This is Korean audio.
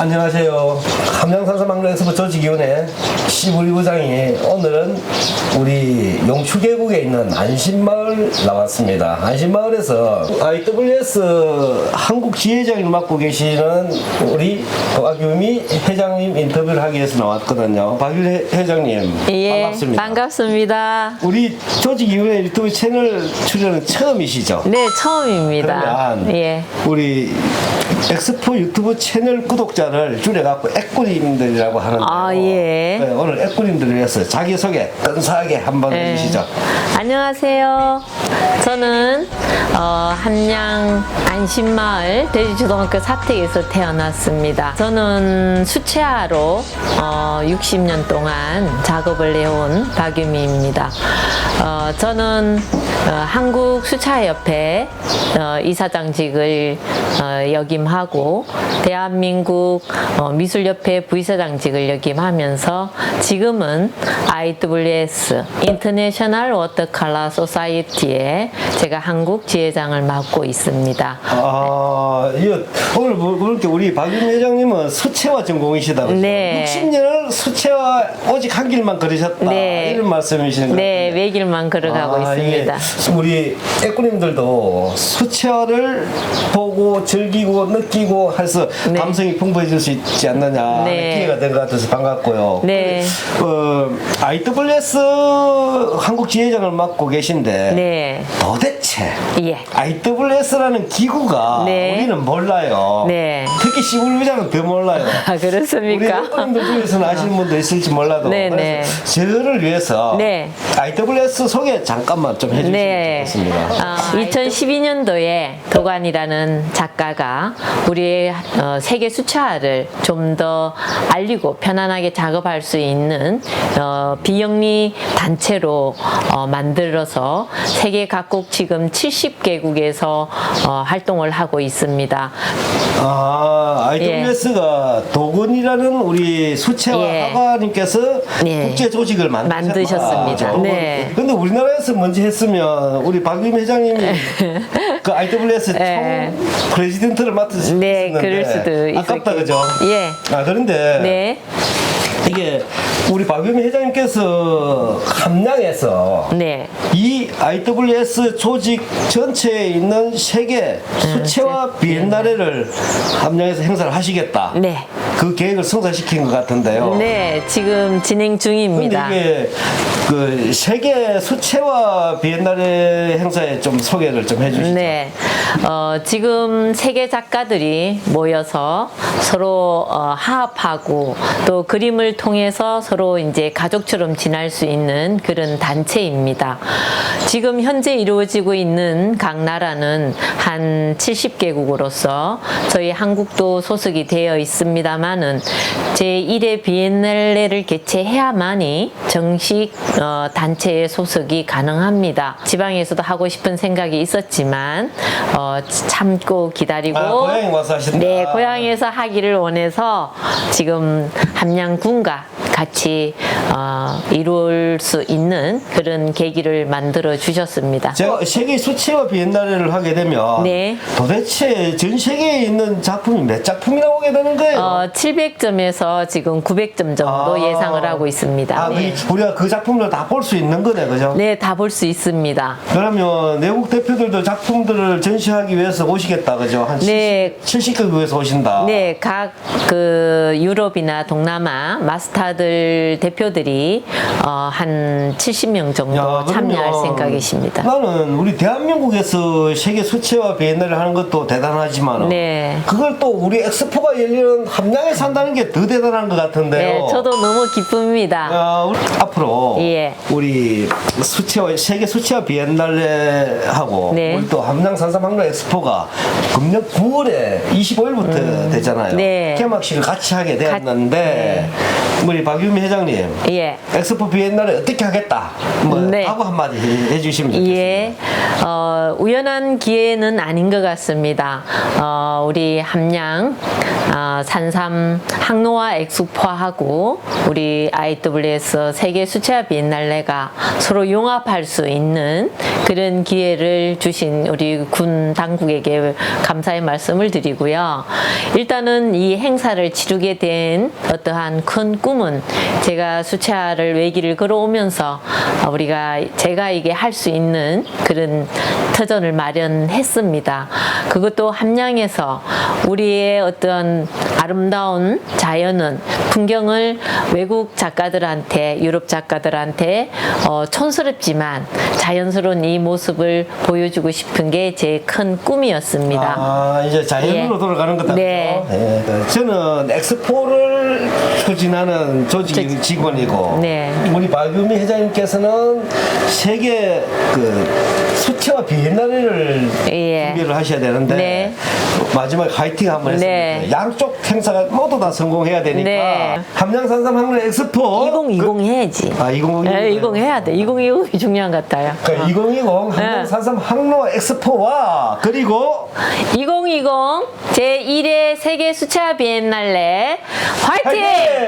안녕하세요. 함양산사망로엑스포 조직위원회 시부리 부장이 오늘은 우리 용추계곡에 있는 안심마을 나왔습니다. 안심마을에서 IWS 한국 지회장을 맡고 계시는 우리 박유미 회장님 인터뷰를 하기 위해서 나왔거든요. 박유 회장님 예, 반갑습니다. 반갑습니다. 우리 조직위원회 유튜브 채널 출연은 처음이시죠? 네, 처음입니다. 그러면 예. 우리 엑스포 유튜브 채널 구독자를 줄여갖고 애꾸님들이라고 하는데 아, 예. 네, 오늘 애꾸님들을 위해서 자기소개 근사하게 한번 예. 해주시죠 안녕하세요. 저는 어, 함양 안심마을 돼지초등학교 사택에서 태어났습니다. 저는 수채화로 어, 60년 동안 작업을 해온 박유미입니다. 어, 저는 어, 한국 수차협회 어, 이사장직을 어, 역임 하고 대한민국 어, 미술협회 부이사장직을 역임하면서 지금은 IWS 인터내셔널 워터컬러 소사이어티에 제가 한국 지회장을 맡고 있습니다. 아, 이 오늘 뭐 그렇게 우리 박윤 회장님은 수채화 전공이시다 그죠? 네. 60년을 수채화 오직 한 길만 걸으셨다 네. 이런 말씀이시는 것 네. 외길만 걸어가고 아, 있습니다. 이게 우리 애꾸님들도 수채화를 보고 즐기고 느끼고 해서 네. 감성이 풍부해질 수 있지 않느냐 네. 기회가 된 것 같아서 반갑고요. 네. 어, IWS 한국 지회장을 맡고 계신데 네. 도대체 예. IWS라는 기구가 네. 우리는 몰라요. 네. 특히 시골부장은 더 몰라요. 아, 우리 그렇습니까? 애꾸님들 중에서는 아시는 분도 있을지 몰라도 네, 네. 저를 위해서 네. IWS 소개 잠깐만 좀 해주시면 네. 좋겠습니다. 아, 2012년도에 도관이라는 작가가 우리의 어, 세계 수차를 좀 더 알리고 편안하게 작업할 수 있는 어, 비영리 단체로 어, 만들어서 세계 각국 지금 70개국에서 어, 활동을 하고 있습니다. 아, IWS가 도건이라는 우리 수채화 예. 화가님께서 네. 국제 조직을 만드셨- 만드셨습니다. 아, 네. 근데 우리나라에서 먼저 했으면 우리 박유미 회장님이 그 IWS 네. 총 프레지던트를 맡으 셨는데 네, 그럴 수도 아깝다 있었겠- 그죠? 예. 아 그런데 네, 이게 우리 박유미 회장님께서 함양에서 네. 이 IWS 조직 전체에 있는 세계 수채화 비엔나레를 함양에서 행사를 하시겠다. 네. 그 계획을 성사시킨 것 같은데요. 네, 지금 진행 중입니다. 이게 그 세계 수채화 비엔나레 행사에 좀 소개를 좀 해주시죠. 네, 어, 지금 세계 작가들이 모여서 서로 어, 하합하고 또 그림을 통해서 서로 이제 가족처럼 지낼 수 있는 그런 단체입니다. 지금 현재 이루어지고 있는 각 나라는 한 70개국으로서 저희 한국도 소속이 되어 있습니다만은 제1회 비엔날레를 개최해야만이 정식 어, 단체의 소속이 가능합니다. 지방에서도 하고 싶은 생각이 있었지만 어, 참고 기다리고 아, 고향에. 네, 고향에서 하기를 원해서 지금 함양군과 같이 어, 이룰 수 있는 그런 계기를 만들어 주셨습니다. 제가 세계 수채화 비엔나레를 하게 되면 네. 도대체 전 세계에 있는 작품이 몇 작품이나 오게 되는 거예요? 어, 700점에서 지금 900점 정도 아. 예상을 하고 있습니다. 아, 네. 그 우리가 그 작품을 다 볼 수 있는 거네, 그죠? 네, 다 볼 수 있습니다. 그러면 내국 대표들도 작품들을 전시하기 위해서 오시겠다, 그죠? 한 네. 70, 70개국에서 오신다. 네, 각 그 유럽이나 동남아 마스 터들 대표들이 어, 한 70명 정도 야, 참여할 그러면 생각이십니다. 나는 우리 대한민국에서 세계 수채화 비엔나를 하는 것도 대단하지만 네. 그걸 또 우리 엑스포가 열리는 함양에 산다는 게 더 대단한 것 같은데요. 네, 저도 너무 기쁩니다. 아, 우리 앞으로 예. 우리 수채화 세계 수채화 비엔날레 하고 네. 우리 또 함양 산삼항로 엑스포가 금년 9월에 25일부터 되잖아요. 네. 개막식을 같이 하게 되었는데 우리 박유미 회장님 예. 엑스포 비엔날에 어떻게 하겠다 뭐 네. 하고 한마디 해- 해주시면 좋겠습니다. 예, 어, 우연한 기회는 아닌 것 같습니다. 어, 우리 함양 어, 산삼 항노화 엑스포하고 우리 IWS 세계 수채화 비엔날레가 서로 융합할 수 있는 그런 기회를 주신 우리 군 당국에게 감사의 말씀을 드리고요. 일단은 이 행사를 치르게 된 어떠한 큰 꿈은 제가 수채화를 외길을 걸어오면서 우리가 제가 이게 할 수 있는 그런 터전을 마련했습니다. 그것도 함양에서 우리의 어떤 아름다운 자연은 풍경을 외국 작가들한테 유럽 작가들한테 어, 촌스럽지만 자연스러운 이 모습을 보여주고 싶은 게 제 큰 꿈이었습니다. 아 이제 자연으로 예. 돌아가는 거다. 네. 예. 저는 엑스포를 추진하는 조직 저- 직원이고 네. 우리 박유미 회장님께서는 세계 그 수채화 비엔날레를 예. 준비를 하셔야 되는데 네. 마지막 화이팅 한번 했습니다. 네. 양쪽 행사가 모두 다 성공해야 되니까 네. 함양산삼 항로 엑스포 2020 해야지. 아, 2020 예, 20 해야 돼. 2020이 중요한 것 같아요. 그러니까 2020 함양산삼 항로 엑스포와 그리고 2020 제1회 세계 수채화 비엔날레 화이팅! 화이팅!